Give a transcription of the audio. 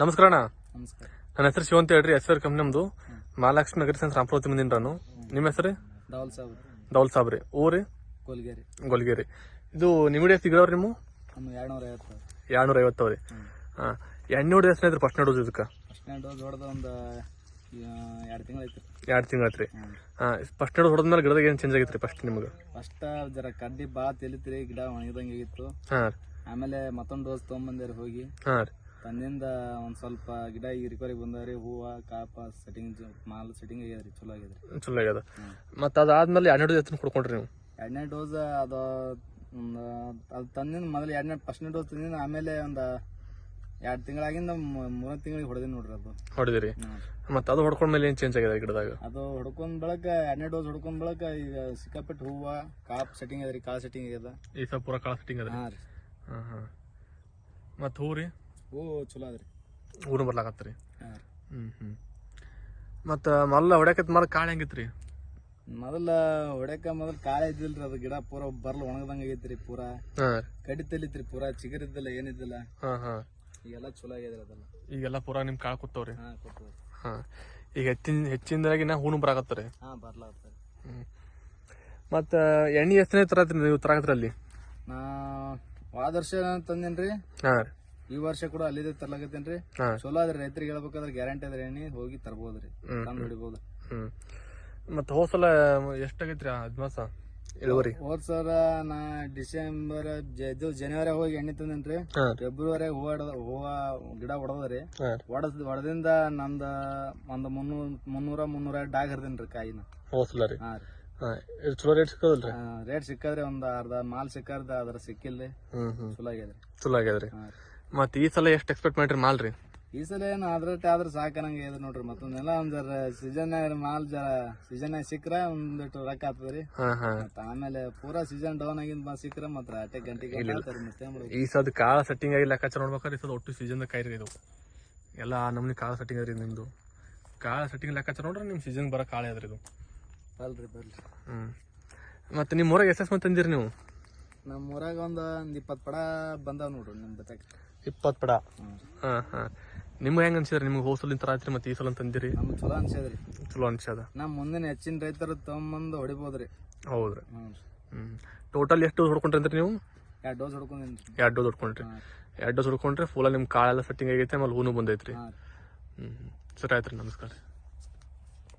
ನಮಸ್ಕಾರ ಅಣ್ಣ. ನಮಸ್ಕಾರ. ನನ್ನ ಹೆಸರು ಶಿವಂತ ಹೇಳ್ರಿ ಎಸ್ ಆರ್ ಕಂಪ್ನಿ ನಮ್ದು. ಮಹಾಲಕ್ಷ್ಮಿ ನಗರ ಸೆನ್ಸ್ ರಾಮಪುರತಿ ಮುಂದಿನ ನಾನು. ನಿಮ್ಮ ಹೆಸರು? ಡೌಲ್ ಸಾಬ್ ರೀ. ಸಾಬ್ರಿ ಊರಿ? ಕೋಲ್ಗೇರಿ ಗೊಲ್ಗೇರಿ. ಇದು ನಿಮ್ಮ ಡೇಸ್ ನಿಮ್ಮ? ನಮ್ಮ ಎರಡ್ನೂರ ಐವತ್ತು ಎರಡ್ನೂರ ಐವತ್ತವ್ರಿ ಹಾಂ ಎಣ್ಣೆ ಡೇಸ್ ಐತ್ರಿ ಫಸ್ಟ್ ನೋಡೋದು ಇದಕ್ಕೆ? ಫಸ್ಟ್ನೇ ಡೋಸ್ ಹೊಡೆದ ಒಂದು ಎರಡು ತಿಂಗಳು ಎರಡು ತಿಂಗಳು ಐತ್ರಿ. ಹಾಂ ಫಸ್ಟ್ ಡೋಸ್ ಹೊಡೆದ್ಮೇಲೆ ಗಿಡದಾಗ ಏನು ಚೇಂಜ್ ಆಗೈತ್ರಿ ಫಸ್ಟ್ ನಿಮ್ಗೆ? ಫಸ್ಟ್ ಜರ ಕಡ್ಡಿ ಬಾ ತೆಲಿತ್ರಿ ಗಿಡ ಒಣಗಿದಂಗೆ ಆಗಿತ್ತು. ಹಾಂ ಆಮೇಲೆ ಮತ್ತೊಂದು ಡೋಸ್ ತೊಗೊಂಬಂದಿರಿ ಹೋಗಿ. ಹಾಂ ರೀ. ತಂದಿಂದ ಒಂದು ಸ್ವಲ್ಪ ಗಿಡ ಈಗ ರಿಕವರಿ ಬಂದವ್ರಿ ಹೂವು ಕಾಪ ಸೆಟ್ಟಿಂಗ್ ಮಾಲ್ ಸೆಟ್ಟಿಂಗ್ ಆಗ್ಯದ್ರಿ ಚಲೋ ಆಗ್ಯದ್ರಿ ಚಲೋ ಆಗ್ಯದ. ಮತ್ತು ಅದಾದ್ಮೇಲೆ ಎರಡನೇ ಡೋಸ್ ಎತ್ತಿನ ಕೊಡ್ಕೊಂಡ್ರಿ ನೀವು? ಎರಡನೇ ಡೋಸ್ ಅದು ಒಂದು ಅದು ತಂದಿಂದ ಮೊದಲು ಎರಡನೇ ಫಸ್ಟ್ನೇ ಡೋಸ್ ತಂದಿಂದ ಆಮೇಲೆ ಒಂದು ಎರಡು ತಿಂಗಳಾಗಿಂದ ಮೂರನೇ ತಿಂಗಳಿಗೆ ಹೊಡೆದಿನಿ ನೋಡ್ರಿ ಅದು. ಹೊಡೆದಿರಿ. ಮತ್ತೆ ಅದು ಹೊಡ್ಕೊಂಡ ಮೇಲೆ ಏನು ಚೇಂಜ್ ಆಗಿದೆ ಗಿಡದಾಗ? ಅದು ಹೊಡ್ಕೊಂಡ್ ಬಳಕ ಎರಡನೇ ಡೋಸ್ ಹೊಡ್ಕೊಂಡ್ ಬಳಕ ಈಗ ಸಿಕ್ಕಾಪಟ್ಟೆ ಹೂವ ಕಾಪ್ ಸೆಟ್ಟಿಂಗ್ ಅದ್ರಿ ಕಾಳು ಸೆಟ್ಟಿಂಗ್ ಆಗ್ಯದ. ಈ ಸ್ವಲ್ಪ ಪೂರ ಕಾಳ ಸೆಟ್ಟಿಂಗ್ ಅದ ಹಾಂ ರೀ. ಹಾಂ ಹಾಂ ಮತ್ತು ಹೂ ರೀ? ಹೂ ಚಲೋ ಅದ್ರಿ ಊರು ಬರ್ಲಾಕತ್ರಿ. ಹ್ಮ್ ಹ್ಮ್. ಮತ್ತ ಮಲ್ಲ ಹೊಡ್ಯಾಕತ್ ಮಾರ ಕಾಳ ಹೆಂಗಿತ್ರಿ? ಮೊದಲ ಹೊಡ್ಯಾಕ ಮೊದಲ ಕಾಳೆ ಇದ್ದಿಲ್ರಿ ಅದು ಗಿಡ ಪೂರ ಬರ್ಲ ಒಣಗದಂಗ ಆಗೈತ್ರಿ ಪೂರ. ಹಾ ಕಡಿ ತಲಿತ್ರಿ ಪೂರ ಚಿಗರಿದ್ದಿಲ್ಲ ಏನಿದ್ದಿಲ್ಲ ಹಾ ಹಾ. ಈಗೆಲ್ಲ ಚಲೋ ಆಗ್ಯದ್ರಿ ಅದೆಲ್ಲ. ಈಗೆಲ್ಲ ಪೂರಾ ನಿಮ್ ಕಾಳು ಕೂತವ್ರಿ. ಹಾ ಈಗ ಹೆಚ್ಚಿನ ಹೆಚ್ಚಿನದಾಗಿ ನಾ ಹೂನು ಬರಾಕತ್ತಾರೆ. ಹಾ ಬರ್ಲಾಗ್ತಾರೆ ಹ್ಮ್. ಮತ್ತ ಎಣ್ಣೆ ಎಷ್ಟನೇ ತರತ್ರಿ ನೀವು ತರಾಕತ್ರಲ್ಲಿ ನಾ ವಾದರ್ಶ ವರ್ಷ ತಂದೇನ್ರಿ? ಹಾ ರೀ. ಈ ವರ್ಷ ಕೂಡ ಅಲ್ಲಿದೆ ತರ್ಲಾಗತ್ತೇನ್ರಿ ಚಲೋ ಅದ್ರಿ ರೈತರಿಗೆ ಹೇಳ್ಬೇಕಾದ್ರೆ ಗ್ಯಾರಂಟಿ ಅದ್ರಿ ಎಣ್ಣೆ ಹೋಗಿ ತರ್ಬೋದ್ರಿ. ತಂದು ಹೊಡಿಬೋದು. ಹ್ಮ್. ಮತ್ತ ಹೋಸಲ ಎಷ್ಟಾಗೈತ್ರಿ ಅದ್ಮಾಸ ಇಳುವರಿ? ಹೋದ್ ಸಲ ನಾ ಡಿಸೆಂಬರ್ ಜ- ಇದು ಜನವರಿ ಹೋಗಿ ಎಣ್ಣೆ ತಂದೇನ್ರಿ. ಫೆಬ್ರವರಿ ಹೂವ ಹಿಡ್ದ- ಹೂವ ಗಿಡ ಹೊಡೆದ್ರಿ ಹೊಡದ್ ಹೊಡೆದಿಂದ ನಂದ ಒಂದ್ ಮುನ್ನೂರ್ ಮುನ್ನೂರ ಮುನ್ನೂರ ಡಾಗ್ ಹರಿದೇನ್ರಿ ಕಾಯಿನ. ಹೋಸಲ ರೀ? ಹಾ ರೀ. ಹಾ ಇದು ಚಲೋ ರೇಟ್ ಸಿಕ್ಕದಲ್ರಿ? ರೇಟ್ ಸಿಕ್ಕದ್ರಿ ಒಂದ್ ಅರ್ಧ ಮಾಲ್ ಸಿಕ್ಕರ್ದ ಅದ್ರ ಸಿಕ್ಕಿಲ್ಲ ಹ್ಮ್ ಹ್ಮ್. ಚಲೋ ಆಗ್ಯದ್ರಿ. ಚಲೋ ಆಗ್ಯದ್ರಿ. ಹಾ ರೀ. ಮತ್ತ ಈ ಸಲ ಎಷ್ಟು ಎಕ್ಸ್ಪೆಕ್ಟ್ ಮಾಡ್ರಿ ಮಾಲ್ ರೀ ಈ ಸಲ ಏನು ಅದ್ರಟ್ಟೆ ಆದ್ರೆ ಸಾಕನಂಗ ಇದೆ ನೋಡ್ರಿ ಮತ್ತೊಂದೆಲ್ಲ ಒಂದ್ ಜರ ಸೀಸನ್ ಮಾಲ್ ಜರ ಸೀಸನ್ ಸಿಕ್ಕ್ರ ಒಂದಿಟ್ಟು ರೊಕ್ಕ ಆಗ್ತದ್ರಿ ಹಾ ಹಾ. ಮತ್ತ ಆಮೇಲೆ ಪೂರಾ ಸೀಸನ್ ಡೌನ್ ಆಗಿಂದ ಬಾ ಸಿಕ್ಕ್ರ ಮತ್ತ ಅಟೆ ಗಂಟೆಗೆ ಮತ್ತೆ. ಈ ಸದ್ ಕಾಳ ಸೆಟ್ಟಿಂಗ್ ಆಗಿ ಲೆಕ್ಕಾಚಾರ ನೋಡ್ಬೇಕಾದ್ರೆ ಈ ಸದ್ ಒಟ್ಟು ಸೀಸನ್ ಕಾಯ್ರಿ ಇದು. ಎಲ್ಲ ನಮ್ನಿ ಕಾಳ ಸೆಟ್ಟಿಂಗ್ ಅದ್ರಿ ನಿಮ್ದು. ಕಾಳ ಸೆಟ್ಟಿಂಗ್ ಲೆಕ್ಕಾಚಾರ ನೋಡ್ರಿ ನಿಮ್ ಸೀಸನ್ ಬರೋ ಕಾಳೆ ಅದ್ರಿ ಇದು. ಬರ್ರಿ ಬರ್ರಿ ಹ್ಮ್. ಮತ್ತೆ ನಿಮ್ಮ ಊರಾಗ ಎಸ್ ಎಸ್ ಮಂದಿ ತಂದಿರಿ ನೀವು? ನಮ್ಮ ಊರಾಗ ಒಂದ್ ಒಂದ್ ಇಪ್ಪತ್ ಪಡ ಬಂದಾವ್ ನೋಡ್ರಿ ನಿಮ್ ಬತ್ತಾಗ ಇಪ್ಪತ್ತು ಪಡ? ಹಾಂ ಹಾಂ. ನಿಮ್ಗೆ ಹೆಂಗ್ ಅನ್ಸಿದ್ರಿ? ನಿಮ್ಗೆ ಹೋಸಲಿನ ತರ ರಾತ್ರಿ ಮತ್ತೆ ಈ ಸಲ ತಂದಿರಿ ನಮ್ಮ ಚಲೋ ಅನ್ಸದ್ರಿ ಚಲೋ ಅನ್ಸದ ನಮ್ ಮುಂದಿನ ಹೆಚ್ಚಿನ ರೈತರು ತಗೊಂಬಂದು ಹೊಡಿಬೋದ್ರಿ. ಹೌದ್ರಿ. ಹ್ಞೂ ಹ್ಮ್. ಟೋಟಲ್ ಎಷ್ಟು ಹೊಡ್ಕೊಂಡ್ರಿ ಅಂದ್ರಿ ನೀವು? ಎರಡು ಡೋಸ್ ಹೊಡ್ಕೊಂಡೇನ್ರಿ. ಎರಡು ಡೋಸ್ ಹೊಡ್ಕೊಂಡ್ರಿ. ಎರಡ್ ಡೋಸ್ ಹೊಡ್ಕೊಂಡ್ರೆ ಫುಲ್ಲ ನಿಮ್ ಕಾಳೆಲ್ಲ ಸೆಟ್ಟಿಂಗ್ ಆಗೈತೆ ಆಮೇಲೆ ಹೂನು ಬಂದೈತ್ರಿ. ಹಾ. ಹ್ಮ್. ಸರಿ ಆಯ್ತ್ರಿ ನಮಸ್ಕಾರ.